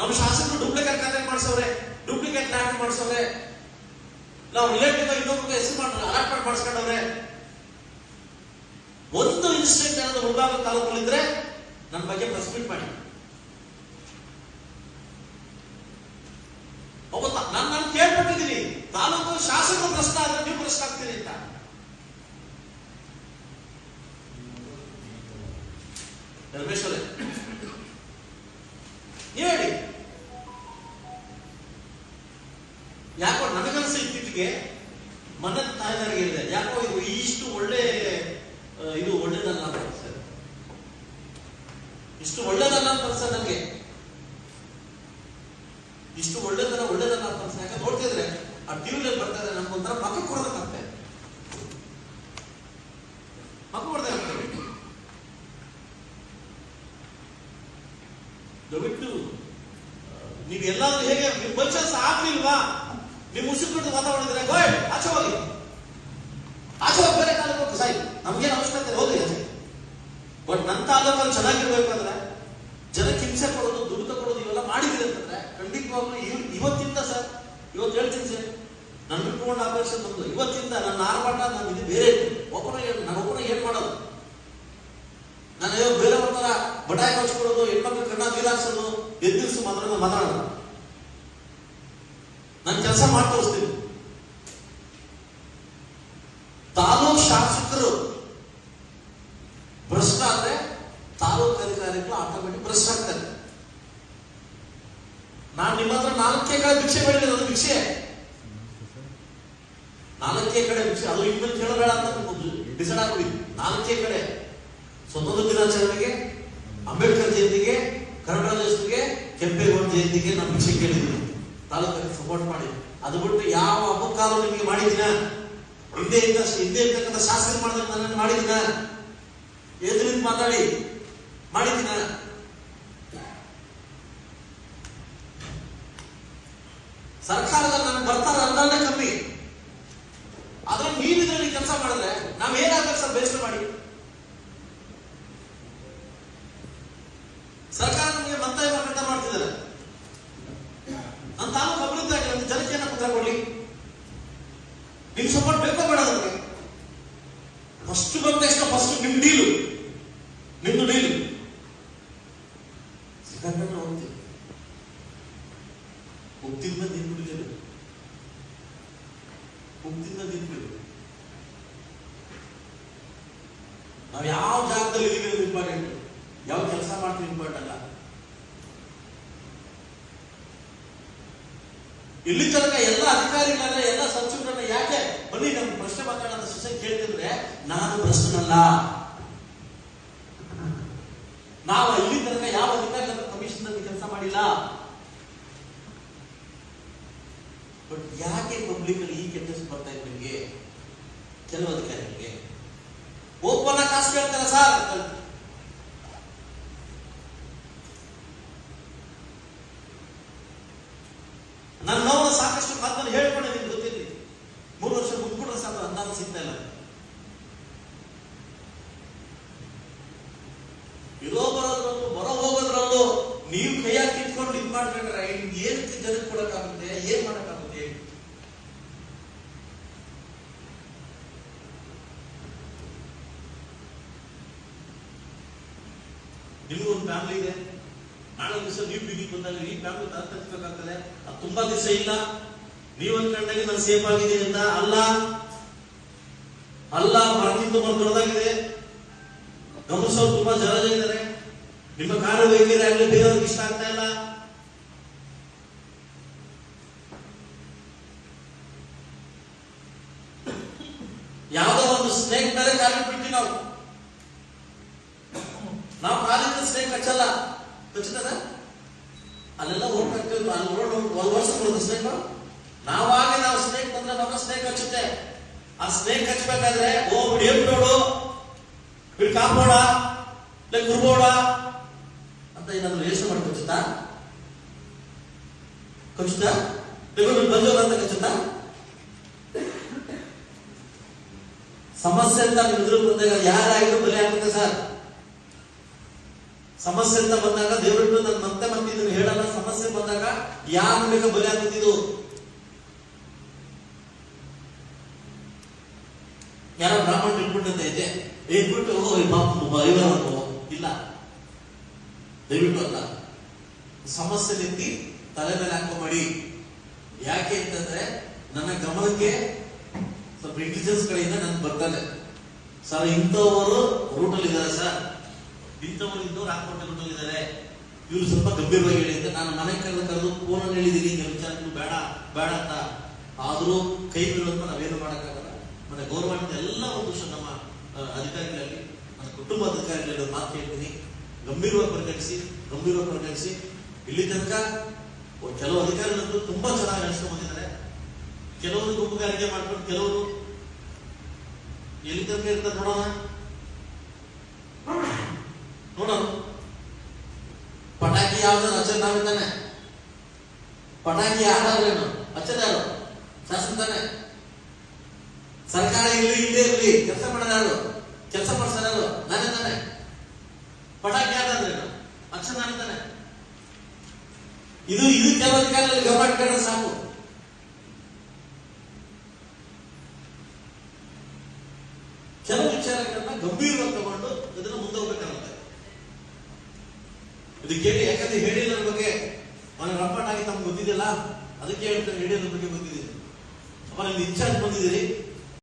ನಮ್ಮ ಶಾಸಕರು ಡೂಪ್ಲಿಕೇಟ್ ಖಾತೆ ಮಾಡಿಸವ್ರೆ ಡೂಪ್ಲಿಕೇಟ್ ಲ್ಯಾಂಡ್ ಮಾಡಿಸವ್ರೆ. ನಾವು ರಿಲೇಟಿವ್ ಇನ್ನೊಬ್ಬರಿಗೆ ಹೆಸರು ಮಾಡಿ ಅಲಾಟ್ಮೆಂಟ್ ಮಾಡಿಸ್ಕೊಂಡವ್ರೆ. ಒಂದು ಇನ್ಸಿಡೆಂಟ್ ಏನಾದ್ರು ಮುಳಬಾಗ ತಾಲೂಕಲ್ಲಿ ಇದ್ರೆ ನನ್ನ ಬಗ್ಗೆ ಪ್ರೆಸ್ ಮಾಡಿ. ನಾನು ನಾನು ಕೇಳ್ಪಟ್ಟಿದ್ದೀನಿ, ತಾಲೂಕು ಶಾಸಕರು ಪ್ರಶ್ನೆ ಆದ್ರೆ ನೀವು ಪ್ರಶ್ನೆ ಆಗ್ತೀರಿ ಅಂತ. ರಮೇಶ್ ಮನೆ ತಾಯಿದಾರಿಗೆ ಇದೆ ಯಾಕೋ ಇದು ಇಷ್ಟು ಒಳ್ಳೆ ಇದು ಒಳ್ಳೇದಲ್ಲ ಅಂತ. ಇಷ್ಟು ಒಳ್ಳೇದಲ್ಲ ಅಂತ ಅನ್ಸ ನನಗೆ ಇಷ್ಟು ಒಳ್ಳೇದಲ್ಲ ಒಳ್ಳೇದಲ್ಲ ಅಂತ ಅನ್ಸ ಯಾಕೆ ನೋಡ್ತಿದ್ರೆ ಆ ಟಿವಿಲಿ ಬರ್ತಾ ಇದೆ ನಮ್ಗೊಂಥರ ಮಕ್ಕ ಕೊಡೋದಕ್ಕಂತೆ ಮಕ್ಕ ಕೊಡ್ತಾ ಇರ್ತಾರೆ ದಯವಿಟ್ಟು ನೀವು ಎಲ್ಲಾದ್ರೂ ಹೇಗೆ, ನಿಮ್ ಮನುಷ್ಯ ನೀವು ಮುಸುಕೊಂಡು ಮಾತಾಡಿದ್ರೆ ಗೋಯ್ ಆಚೆ ಹೋಗಿ ಆಚೆ ಹೋಗಿ ಬೇರೆ ಹೋಗಿ ಸಾಯಿ ನಮ್ಗೇನು ಅವಶ್ಯಕತೆ ಹೋಗಿ ಆಚೆ ಬಟ್ ನನ್ನ ತಾಲೂಕಲ್ಲಿ ಚೆನ್ನಾಗಿರ್ಬೇಕು ಅಂದ್ರೆ ಜನಕ್ಕೆ ಹಿಂಸೆ ಕೊಡೋದು ದುಡ್ಡು ತಗೊಳ್ಳೋದು ಇವೆಲ್ಲ ಮಾಡಿದ್ರಿ ಅಂತಂದ್ರೆ ಖಂಡಿತವಾಗ್ಲೂ ಇವ್- ಇವತ್ತಿಂದ ಸರ್ ಇವತ್ತು ಹೇಳ್ತೀನಿ ಸರ್ ನನ್ನ ಬಿಟ್ಕೊಂಡು ಆಪರೇಷನ್ ಬಂದು ಇವತ್ತಿಂದ ನನ್ನ ಆರ್ಭಟ ನನ್ನ ಇದು ಬೇರೆ ಒಬ್ಬನ ನಾನು ಒಬ್ಬನ ಏನ್ ಮಾಡೋದು ನಾನು ಬೇರೆ ತರ ಬಟಾಯಿ ಕಳ್ಸ್ಕೊಡೋದು ಹೆಣ್ಮಕ್ಳು ಕಣ್ಣ ಬೀರಾಕ್ಸೋದು ಎದ್ದಿರಿಸು ಮಾತಾಡೋದು ಮಾತಾಡೋದು ನಾನು ಕೆಲಸ ಮಾಡಿ ತೋರಿಸ್ತೀನಿ ತಾಲೂಕ್ ಶಾಸಕರು ಭ್ರಷ್ಟ ಆದ್ರೆ ತಾಲೂಕ್ ಅಧಿಕಾರಿಗಳು ಆಟೋಮೆಟಿಕ್ ಭ್ರಷ್ಟ ಆಗ್ತಾರೆ. ನಾನು ನಿಮ್ಮ ಹತ್ರ ನಾಲ್ಕೇ ಕಡೆ ಭಿಕ್ಷೆ ಬೇಡಿದ್ರೆ ಅದು ಭಿಕ್ಷೆ. ನಾಲ್ಕೇ ಕಡೆ ಭಿಕ್ಷೆ, ಅದು ಇನ್ನೊಂದು ಕೇಳಬೇಡ ಅಂತ ಡಿಸೈಡ್ ಆಗ್ಬಿಡಿ. ನಾಲ್ಕೇ ಕಡೆ. ಸ್ವತಂತ್ರ ದಿನಾಚರಣೆಗೆ, ಅಂಬೇಡ್ಕರ್ ಜಯಂತಿಗೆ ರಾಜ್ಯೋತ್ಸವಕ್ಕೆ, ಕೆಂಪೇಗೌಡ ಜಯಂತಿಗೆ ನಾವು ಭಿಕ್ಷೆ ಕೇಳಿದ್ವಿ ತಾಲೂಕಲ್ಲಿ ಸಪೋರ್ಟ್ ಮಾಡಿ. ಅದು ಬಿಟ್ಟು ಯಾವ ಅಪಕಾರ ನಿಮಗೆ ಮಾಡಿದಿನ ಹಿಂದೆ ಇದ್ದ ಹಿಂದೆ ಇರ್ತಕ್ಕಂಥ ಶಾಸನ ಮಾಡಿದ್ರೆ ನನ್ನನ್ನು ಮಾಡಿದಿನ ಎದುರಿಂದ ಮಾತಾಡಿ. ಮಾಡಿದಿನ ಸರ್ಕಾರದ ನನಗೆ ಬರ್ತಾರ ಅನುದಾನ ಕಮ್ಮಿ. ಆದ್ರೆ ನೀವು ಇದರಲ್ಲಿ ಕೆಲಸ ಮಾಡಿದ್ರೆ ನಾವು ಏನಾಗ್ಬೇಕು ಸರ್ ಬೇಸರ ಮಾಡಿ? ಸರ್ಕಾರ ನಿಮಗೆ ಮತ್ತೆ ಮಾಡ್ತಿದ್ದಾರೆ. ಆಗಿಲ್ಲ ಅಂದ್ರೆ ಜನಕ್ಕೆ ಏನಕ್ಕೆ ಉತ್ತರ ಕೊಡ್ಲಿ ನಿಮ್ ಸಪೋರ್ಟ್ ಬೇಕೋ ಬೇಡ ಅದಕ್ಕೆ. ಫಸ್ಟ್ ಬಂದ ತಕ್ಷಣ ಫಸ್ಟ್ ನಿಮ್ ಡೀಲು ನಿಮ್ದು ಡೀಲು ಸಿಕ್ಕಾಪಟ್ಟೆ ಹೋಗ್ತೀವಿ ಹೋಗ್ತಿದ್ದ ನಿಂತ್ಬಿಟ್ಟಿದ್ದೇವೆ ಹೋಗ್ತಿದ್ದ ನಿಂತ್ಬಿಟ್ಟು ನಾವು ಯಾವ ಜಾಗದಲ್ಲಿ ಇದೀವಿ ಇಂಪಾರ್ಟೆಂಟ್ ಯಾವ ಕೆಲಸ ಮಾಡ್ತೀವಿ ಇಂಪಾರ್ಟೆಂಟ್ ಅಲ್ಲ. ಇಲ್ಲಿ ತನಕ ಎಲ್ಲ ಅಧಿಕಾರಿಗಳನ್ನ, ಎಲ್ಲ ಸಚಿವರನ್ನ ಯಾಕೆ ಬನ್ನಿ ನಮ್ಗೆ ಪ್ರಶ್ನೆ ಮಾತಾಡೋದ ಸಿಸ್ಟಮ್ ಕೇಳ್ತಿದ್ರೆ, ನಾನು ಪ್ರಶ್ನಲ್ಲ ನಾವು ಇಲ್ಲಿ ತನಕ ಯಾವ ಅಧಿಕಾರಿಗಳ ಕಮಿಷನ್ ಕೆಲಸ ಮಾಡಿಲ್ಲ. ಬಟ್ ಯಾಕೆ ಪಬ್ಲಿಕ್ ಅಲ್ಲಿ ಈ ಕೆಟ್ಟ ಬರ್ತಾ ಇದೆ ನಿಮಗೆ? ಕೆಲವು ಅಧಿಕಾರಿಗಳಿಗೆ. ಓಪನ್ ಕಾಸು ಕೇಳ್ತಾರೆ ಸರ್ ಅಂತ ಹೇಳ್ತಾರೆ. ನನ್ನ ಸಾಕಷ್ಟು ಮಾತನ್ನು ನಿಮ್ಗೆ ಗೊತ್ತಿರಲಿ. ಮೂರು ವರ್ಷ ಮುಗ್ಬಿಟ್ರೆ ಸಾಕು ಅಂದಾಜು ಸಿಗ್ತಾ ಇಲ್ಲ. ಇರೋ ಬರೋದ್ರಲ್ಲೂ ಬರೋ ಹೋಗೋದ್ರಲ್ಲೂ ನೀವು ಕೈಯಾಗಿ ಕಿತ್ಕೊಂಡು ಇದು ಮಾಡ್ಕೊಂಡ್ರೆ ಏನು ಜನಕ್ಕೆ ಕೊಡಕ್ಕಾಗುತ್ತೆ, ಏನ್ ಮಾಡಕ್ಕಾಗುತ್ತೆ? ನಿಮಗೊಂದು ಫ್ಯಾಮಿಲಿ ಇದೆ? ನಾಳೆ ದಿವಸ ನೀವು ಬೀದಿಗೆ ಬಂದಾಗ ಈ ಫ್ಯಾಮಿಲಿ ತರ್ತಿರ್ಬೇಕಾಗ್ತದೆ ಅದು ತುಂಬಾ ದಿವಸ ಇಲ್ಲ. ನೀವು ಅನ್ಕೊಂಡಾಗ ನಾನು ಸೇಫ್ ಆಗಿದ್ದೀನಿ ಅಂತ ಅಲ್ಲ. ಅಲ್ಲ ಮರದಿಂದ ಬಂದು ದೊಡ್ಡದಾಗಿದೆ. ಗಮನಿಸೋರು ತುಂಬಾ ಜನ ಇದ್ದಾರೆ ನಿಮ್ಮ ಕಾರ್ಯವೈಖರಿ ಆಗಲಿ ಬೇರೆಯವ್ರಿಗೆ ಇಷ್ಟ ಆಗ್ತಾ ಇಲ್ಲ. ಯಾವುದೋ ಒಂದು ಸ್ನೇಕ್ ಮೇಲೆ ಕಾಲಿಗೆ ನಾವು. ನಾವು ಕಾಲಿಂದ ಸ್ನೇಕ್ ಹಚ್ಚಲ್ಲ ಹಚ್ಚುತ್ತದ ಅಲ್ಲೆಲ್ಲ ಓಟ್ ಹಾಕ್ತೀವಿ ಅಲ್ಲಿ ರೋಡ್ ಒಂದು ವರ್ಷ ಬರೋದು ಸ್ನೇಕ್ ನಾವಾಗ ನಾವು ಸ್ನೇಕ್ ಬಂದ್ರೆ ಮಾತ್ರ ಸ್ನೇಕ್ ಹಚ್ಚುತ್ತೆ ಆ ಸ್ನೇಕ್ ಹಚ್ಚಬೇಕಾದ್ರೆ ಓ ಏನ್ ನೋಡು ಬಿಡ್, ಕಾಪೋಡ. ಇಲ್ಲ ಕುರ್ಬೋಡ ಅಂತ ಏನಾದ್ರು ಯೋಚನೆ ಮಾಡಿ ಕಚ್ಚುತ್ತಾ? ಕಚ್ಚುತ್ತಾ? ಬೆಂಗಳೂರು ಬಂದೋಲ್ಲ ಅಂತ ಕಚ್ಚುತ್ತಾ? ಸಮಸ್ಯೆ ಅಂತ ನಿಮ್ ಎದುರು ಬಂದಾಗ ಯಾರಾಗಿದ್ರು ಬಲಿ ಆಗುತ್ತೆ ಸರ್. ಸಮಸ್ಯೆ ಅಂತ ಬಂದಾಗ ದಯವಿಟ್ಟು ನಾನು ಮತ್ತೆ ಮತ್ತೆ ಇದನ್ನು ಹೇಳಲ್ಲ. ಸಮಸ್ಯೆ ಬಂದಾಗ ಯಾರು ಬೇಗ ಬಲಿ ಆಗುತ್ತಿದ್ದು ಯಾರ ಬ್ರಾಹ್ಮಣ ಇಟ್ಬಿಟ್ಟಂತ ಇದೆ ಇಟ್ಬಿಟ್ಟು ಈ ಪಾಪ ಬೈಬಲ್ ಇಲ್ಲ. ದಯವಿಟ್ಟು ಅಲ್ಲ. ಸಮಸ್ಯೆ ನೆತ್ತಿ ತಲೆ ಮೇಲೆ ಹಾಕೋಬೇಡಿ. ಯಾಕೆ ಅಂತಂದ್ರೆ ನನ್ನ ಗಮನಕ್ಕೆ ಸ್ವಲ್ಪ ಇಂಟೆಲಿಜೆನ್ಸ್ ಕಡೆಯಿಂದ ನನ್ ಬರ್ತಾನೆ ಸರ್, ಇಂಥವರು ರೂಟಲ್ಲಿ ಇದ್ದಾರೆ ಸರ್. ಇಂಥವ್ರು ಇದ್ದು ಹಾಕೊಂಡು ಹೋಗಿದ್ದಾರೆ. ಇವರು ಸ್ವಲ್ಪ ಗಂಭೀರವಾಗಿ ಹೇಳಿ ನಾನು ಮನೆ ಕರೆದು ಕರೆದು ಫೋನಲ್ಲಿ ಹೇಳಿದ್ದೀನಿ. ಹಿಂಗೆ ವಿಚಾರ ಬೇಡ ಬೇಡ ಅಂತ. ಆದರೂ ಕೈ ಬೀಳೋದನ್ನ ನಾವೇನು ಮಾಡೋಕ್ಕಾಗಲ್ಲ. ಮತ್ತೆ ಗೌರ್ಮೆಂಟ್ ಎಲ್ಲ ಒಂದು ನಮ್ಮ ಅಧಿಕಾರಿಗಳಲ್ಲಿ ನನ್ನ ಕುಟುಂಬ ಅಧಿಕಾರಿಗಳಲ್ಲಿ ಮಾತು ಹೇಳ್ತೀನಿ. ಗಂಭೀರವಾಗಿ ಪರಿಗಣಿಸಿ ಗಂಭೀರವಾಗಿ ಪರಿಗಣಿಸಿ. ಇಲ್ಲಿ ತನಕ ಕೆಲವು ಅಧಿಕಾರಿಗಳಂತೂ ತುಂಬಾ ಚೆನ್ನಾಗಿ ನಡೆಸ್ಕೊಂಡು ಬಂದಿದ್ದಾರೆ. ಕೆಲವರು ಗುಂಪುಗಾರಿಕೆ ಮಾಡ್ಕೊಂಡು, ಕೆಲವರು ಎಲ್ಲಿ ತನಕ ಇರ್ತಾರೆ ನೋಡೋಣ. ನೋಡೋಣ. ಪಟಾಕಿ ಯಾವ್ದಾದ್ರು ಹಚ್ಚೋದು ನಾವೇ ತಾನೆ ಪಟಾಕಿ ಯಾರಾದ್ರೇನು ಹಚ್ಚೋದು ಯಾರು? ಶಾಸನ ಸರ್ಕಾರ ಇಲ್ಲಿ ಇಲ್ಲೇ ಇರಲಿ. ಕೆಲಸ ಮಾಡೋದು ಯಾರು? ಕೆಲಸ ಮಾಡಿಸೋದಾರು ನಾನೇ ತಾನೆ. ಪಟಾಕಿ ಯಾರಾದ್ರೇನು ಅಚ್ಚ ನಾನೇ ತಾನೆ. ಇದು ಇದು ಕೆಲವು ಕಾಲದಲ್ಲಿ ಗಮನ ಸಾಕು ಕೆಲವು ವಿಚಾರಗಳನ್ನ ಗಂಭೀರವಾಗಿ ತಗೊಂಡು ಇದನ್ನ ಮುಂದೆ ಹೋಗ್ಬೇಕಾಗುತ್ತೆ ಇದು ಕೇಳಿ ಯಾಕಂದ್ರೆ ಹೇಳಿ ನನ್ನ ಬಗ್ಗೆ ಅವನ ಆಗಿ ತಮ್ಗೆ ಗೊತ್ತಿದೆಯಲ್ಲ, ಅದಕ್ಕೆ ಹೇಳ್ತಾರೆ ಹೇಳಿ ನನ್ನ ಬಗ್ಗೆ ಗೊತ್ತಿದೆ ಅಪ್ಪ ನಿಮ್ಗೆ ಇನ್ಚಾರ್ಜ್ ಬಂದಿದ್ದೀರಿ.